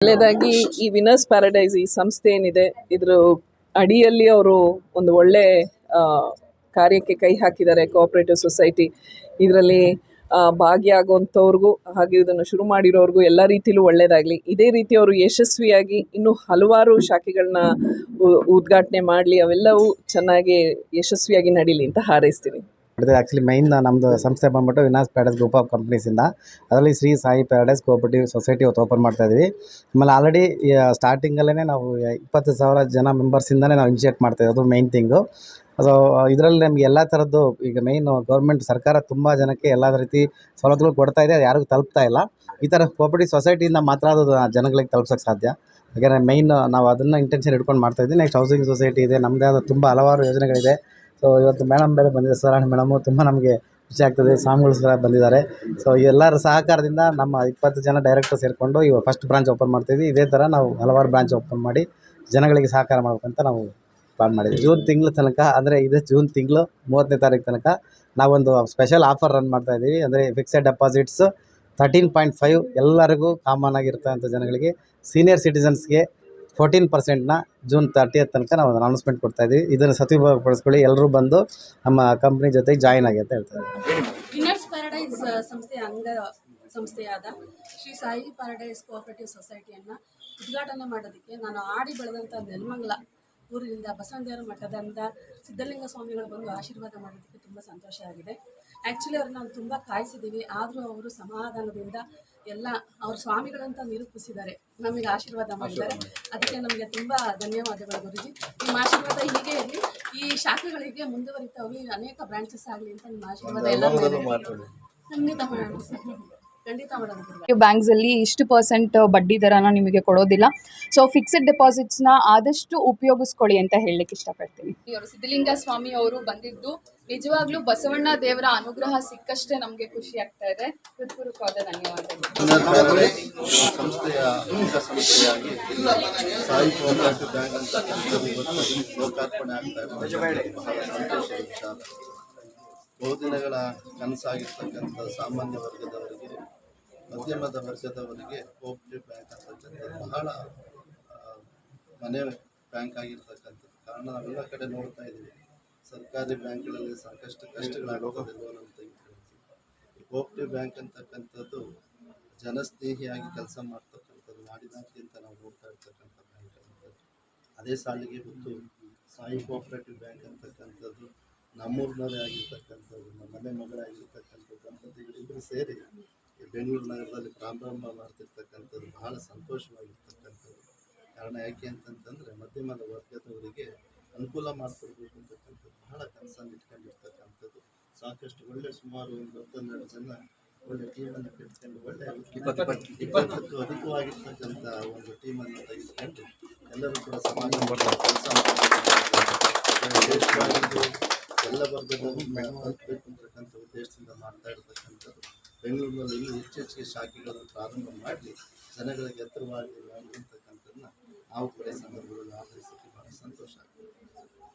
ಮೊದಲನೇದಾಗಿ ಈ winners paradise ಈ ಸಂಸ್ಥೆ ಏನಿದೆ, ಇದ್ರ ಅಡಿಯಲ್ಲಿ ಅವರು ಒಂದು ಒಳ್ಳೆ ಕಾರ್ಯಕ್ಕೆ ಕೈ ಹಾಕಿದ್ದಾರೆ ಕೋಆಪರೇಟಿವ್ ಸೊಸೈಟಿ ಇದರಲ್ಲಿ ಭಾಗಿಯಾಗುವಂಥವ್ರಿಗೂ ಹಾಗೆ ಇದನ್ನು ಶುರು ಮಾಡಿರೋರ್ಗು ಎಲ್ಲ ರೀತಿಲೂ ಒಳ್ಳೆಯದಾಗಲಿ ಇದೇ ರೀತಿ ಅವರು ಯಶಸ್ವಿಯಾಗಿ ಇನ್ನೂ ಹಲವಾರು ಶಾಖೆಗಳನ್ನ ಉದ್ಘಾಟನೆ ಮಾಡಲಿ, ಅವೆಲ್ಲವೂ ಚೆನ್ನಾಗಿ ಯಶಸ್ವಿಯಾಗಿ ನಡೀಲಿ ಅಂತ ಹಾರೈಸ್ತೀನಿ. ಇದು ಆ್ಯಕ್ಚುಲಿ ಮೈನ್ ನಮ್ಮದು ಸಂಸ್ಥೆ ಬಂದ್ಬಿಟ್ಟು ವಿನಾಸ್ ಪ್ಯಾರಡೈಸ್ ಗ್ರೂಪ್ ಆಫ್ ಕಂಪ್ನೀಸಿಂದ ಅದರಲ್ಲಿ Shri Sai paradise cooperative society ಇವತ್ತು ಓಪನ್ ಮಾಡ್ತಾ ಇದ್ದೀವಿ ಆಮೇಲೆ ಆಲ್ರೆಡಿ ಸ್ಟಾರ್ಟಿಂಗಲ್ಲೇ ನಾವು ಇಪ್ಪತ್ತು ಸಾವಿರ ಜನ ಮೆಂಬರ್ಸಿಂದಲೇ ನಾವು ಇನಿಷಿಯೇಟ್ ಮಾಡ್ತಾ ಅದು ಮೈನ್ ಥಿಂಗು ಸೊ ಇದರಲ್ಲಿ ನಮಗೆ ಎಲ್ಲ ಥರದ್ದು ಈಗ ಮೈನು ಗೌರ್ಮೆಂಟ್ ಸರ್ಕಾರ ತುಂಬ ಜನಕ್ಕೆ ಎಲ್ಲ ರೀತಿ ಸವಲತ್ತುಗಳು ಕೊಡ್ತಾ ಇದೆ, ಅದು ಯಾರಿಗೂ ತಲುಪ್ತಾ ಇಲ್ಲ. ಈ ಥರ ಕೋಆಪರೇಟಿವ್ ಸೊಸೈಟಿಯಿಂದ ಮಾತ್ರ ಅದು ಜನಗಳಿಗೆ ತಲುಪ್ಸೋಕ್ಕೆ ಸಾಧ್ಯ. ಯಾಕಂದರೆ ಮೈನ್ ನಾವು ಅದನ್ನು ಇಂಟೆನ್ಷನ್ ಇಟ್ಕೊಂಡು ಮಾಡ್ತಾ ಇದ್ದೀವಿ ನೆಕ್ಸ್ಟ್ ಹೌಸಿಂಗ್ ಸೊಸೈಟಿ ಇದೆ ನಮ್ಮದೇ ಆದ ತುಂಬ ಹಲವಾರು ಯೋಜನೆಗಳಿದೆ. ಸೊ ಇವತ್ತು ಮೇಡಮ್ ಬೇರೆ ಬಂದಿದೆ ಸರಾಣಿ ಮೇಡಮು ತುಂಬ ನಮಗೆ ಖುಷಿ ಆಗ್ತದೆ. ಸ್ವಾಮಿಗಳು ಸಹ ಬಂದಿದ್ದಾರೆ. ಸೊ ಎಲ್ಲರ ಸಹಕಾರದಿಂದ ನಮ್ಮ ಇಪ್ಪತ್ತು ಜನ ಡೈರೆಕ್ಟರ್ ಸೇರಿಕೊಂಡು ಇವಾಗ ಫಸ್ಟ್ ಬ್ರಾಂಚ್ ಓಪನ್ ಮಾಡ್ತೀವಿ ಇದೇ ಥರ ನಾವು ಹಲವಾರು ಬ್ರಾಂಚ್ ಓಪನ್ ಮಾಡಿ ಜನಗಳಿಗೆ ಸಹಕಾರ ಮಾಡಬೇಕಂತ ನಾವು ಪ್ಲಾನ್ ಮಾಡಿದ್ವಿ ಜೂನ್ ತಿಂಗಳ ತನಕ, ಅಂದರೆ ಇದು ಜೂನ್ ತಿಂಗಳು ಮೂವತ್ತನೇ ತಾರೀಕು ತನಕ ನಾವೊಂದು ಸ್ಪೆಷಲ್ ಆಫರ್ ರನ್ ಮಾಡ್ತಾ ಇದ್ದೀವಿ. ಅಂದರೆ fixed deposits thirteen point five ಎಲ್ಲರಿಗೂ ಕಾಮನ್ ಆಗಿರ್ತಕ್ಕಂಥ ಜನಗಳಿಗೆ ಸೀನಿಯರ್ ಸಿಟಿಸನ್ಸ್ಗೆ ಫೋರ್ಟೀನ್ ಪರ್ಸೆಂಟ್ನ ಜೂನ್ ತರ್ಟಿಯತ್ ತನಕ ನಾವು ಅನೌನ್ಸ್ಮೆಂಟ್ ಕೊಡ್ತಾ ಇದ್ದೀವಿ ಇದನ್ನು ಸದುಪಯೋಗಪಡಿಸ್ಕೊಳ್ಳಿ. ಎಲ್ಲರೂ ಬಂದು ನಮ್ಮ ಕಂಪ್ನಿ ಜೊತೆಗೆ ಜಾಯಿನ್ ಆಗಿ ಅಂತ ಹೇಳ್ತಾರೆ ಪ್ಯಾರಡೈಸ್ ಸಂಸ್ಥೆಯ ಅಂಗ ಸಂಸ್ಥೆಯಾದ ಶ್ರೀ ಸಾಯಿ ಪ್ಯಾರಡೈಸ್ ಕೋಆಪರೇಟಿವ್ ಸೊಸೈಟಿಯನ್ನು ಉದ್ಘಾಟನೆ ಮಾಡೋದಕ್ಕೆ ನಾನು ಆಡಿ ಬೆಳೆದಂಥ ನೆಲಮಂಗಲ ಊರಿನಿಂದ ಬಸವನದೇವರ ಮಠದಿಂದ ಸಿದ್ಧಲಿಂಗ ಸ್ವಾಮಿಗಳು ಬಂದು ಆಶೀರ್ವಾದ ಮಾಡೋದಕ್ಕೆ ತುಂಬ ಸಂತೋಷ ಆಗಿದೆ. ಆ್ಯಕ್ಚುಲಿ ಅವ್ರನ್ನ ನಾವು ತುಂಬ ಕಾಯಿಸಿದ್ದೀವಿ ಆದರೂ ಅವರು ಸಮಾಧಾನದಿಂದ ಎಲ್ಲ ಅವ್ರ ಸ್ವಾಮಿಗಳಂತ ನಿರೂಪಿಸಿದ್ದಾರೆ. ನಮಗೆ ಆಶೀರ್ವಾದ ಮಾಡಿದ್ದಾರೆ. ಅದಕ್ಕೆ ನಮಗೆ ತುಂಬ ಧನ್ಯವಾದಗಳು ಗುರುಜಿ. ನಿಮ್ಮ ಆಶೀರ್ವಾದ ಹೀಗೆ ಇರಲಿ. ಈ ಶಾಖೆಗಳಿಗೆ ಮುಂದುವರಿತಾ ಹೋಗಿ ಅನೇಕ ಬ್ರಾಂಚಸ್ ಆಗಲಿ ಅಂತ ನಿಮ್ಮ ಆಶೀರ್ವಾದ ಎಲ್ಲ ಖಂಡಿತ ಮಾಡೋಣ ಬ್ಯಾಂಕ್ಸ್ ಅಲ್ಲಿ ಇಷ್ಟು ಪರ್ಸೆಂಟ್ ಬಡ್ಡಿ ದರನ ನಿಮಗೆ ಕೊಡೋದಿಲ್ಲ. ಸೊ ಫಿಕ್ಸ್ಡ್ನ ಆದಷ್ಟು ಉಪಯೋಗಿಸ್ಕೊಳ್ಳಿ ಅಂತ ಹೇಳಲಿಕ್ಕೆ ಇಷ್ಟಪಡ್ತೀನಿ. ಇವರು ಸಿದ್ಧಲಿಂಗ ಸ್ವಾಮಿ ಅವರು ಬಂದಿದ್ದು. ನಿಜವಾಗ್ಲೂ ಬಸವಣ್ಣ ದೇವರ ಅನುಗ್ರಹ ಸಿಕ್ಕಷ್ಟೇ ನಮಗೆ ಖುಷಿ ಆಗ್ತಾ ಇದೆ. ಹೃತ್ಪೂರ್ವಕವಾದ ಧನ್ಯವಾದಗಳು. ಸಂಸ್ಥೆಯ ಅಂಗ ಸಂಸ್ಥೆಯಾಗಿ ಸಾಯಿ ಕೋಆಪರೇಟಿವ್ ಬ್ಯಾಂಕ್ ಅಂತ ಇವತ್ತು ಲೋಕಾರ್ಪಣೆ ಆಗ್ತಾ ಇದೆ. ಬಹಳ ಸಂತೋಷ ವಿಚಾರ ಬಹುದಿನಗಳ ಕನಸಾಗಿರ್ತಕ್ಕಂಥ ಸಾಮಾನ್ಯ ವರ್ಗದವರಿಗೆ ಮಧ್ಯಮದ ವರ್ಗದವರಿಗೆ ಕೋಪರೇಟಿವ್ ಬ್ಯಾಂಕ್ ಅಂತಕ್ಕಂಥದ್ದು ಬಹಳ ಮನೆ ಬ್ಯಾಂಕ್ ಆಗಿರ್ತಕ್ಕಂಥದ್ದು. ಕಾರಣ ನಾವೆಲ್ಲ ಕಡೆ ನೋಡ್ತಾ ಇದ್ದೀವಿ. ಸರ್ಕಾರಿ ಬ್ಯಾಂಕ್ಗಳಲ್ಲಿ ಸಾಕಷ್ಟು ಕಷ್ಟಗಳಾಗುತ್ತದೆ ಲೋನ್ ಅಂತ ಈ ಕೋಆಪರೇಟಿವ್ ಬ್ಯಾಂಕ್ ಅಂತಕ್ಕಂಥದ್ದು ಜನಸ್ನೇಹಿಯಾಗಿ ಕೆಲಸ ಮಾಡ್ತಕ್ಕಂಥದ್ದು ನಾಡಿನಾದ್ಯಂತ ನಾವು ನೋಡ್ತಾ ಇರ್ತಕ್ಕಂಥ ಬ್ಯಾಂಕ್ ಅದೇ ಸಾಲಿಗೆ ಬಿಟ್ಟು ಸಾಯಿ ಕೋಪರೇಟಿವ್ ಬ್ಯಾಂಕ್ ಅಂತಕ್ಕಂಥದ್ದು ನಮ್ಮೂರಿನವರೇ ಆಗಿರ್ತಕ್ಕಂಥದ್ದು ನಮ್ಮ ಮನೆ ಮಗಳಾಗಿರ್ತಕ್ಕಂಥ ದಂಪತಿಗಳಿಬ್ಬರು ಸೇರಿ ಬೆಂಗಳೂರು ನಗರದಲ್ಲಿ ಪ್ರಾರಂಭ ಮಾಡ್ತಿರ್ತಕ್ಕಂಥದ್ದು ಬಹಳ ಸಂತೋಷವಾಗಿರ್ತಕ್ಕಂಥದ್ದು. ಕಾರಣ ಯಾಕೆ ಅಂತಂತಂದರೆ ಮಧ್ಯಮದ ವರ್ಗದವರಿಗೆ ಅನುಕೂಲ ಮಾಡಿಕೊಡ್ಬೇಕು ಅಂತಕ್ಕಂಥದ್ದು ಬಹಳ ಕನಸನ್ನು ಇಟ್ಕೊಂಡಿರ್ತಕ್ಕಂಥದ್ದು. ಸಾಕಷ್ಟು ಒಳ್ಳೆ ಸುಮಾರು ಒಂದು ಹತ್ತೊಂದೆರಡು ಜನ ಒಳ್ಳೆ ಟೀಮನ್ನು ಕಟ್ಕೊಂಡು ಒಳ್ಳೆ ಇಪ್ಪತ್ತಕ್ಕೂ ಅಧಿಕವಾಗಿರ್ತಕ್ಕಂಥ ಒಂದು ಟೀಮನ್ನು ತೆಗೆದುಕೊಂಡು ಎಲ್ಲರೂ ಕೂಡ ಸಮಾಜ ಕೆಲಸ ಎಲ್ಲ ವರ್ಗದವರು ತಲುಪಬೇಕು ಅಂತಕ್ಕಂಥ ಉದ್ದೇಶದಿಂದ ಮಾಡ್ತಾ ಇರತಕ್ಕಂಥದ್ದು. ಬೆಂಗಳೂರಿನಲ್ಲಿ ಇನ್ನೂ ಹೆಚ್ಚು ಹೆಚ್ಚಿಗೆ ಶಾಖೆಗಳನ್ನು ಪ್ರಾರಂಭ ಮಾಡಿ ಜನಗಳಿಗೆ ಎತ್ತರವಾಗಿ ನಾವು ಕೂಡ ಸಂದರ್ಭದಲ್ಲಿ ಆಚರಿಸೋಕ್ಕೆ ಬಹಳ ಸಂತೋಷ ಆಗ್ತದೆ.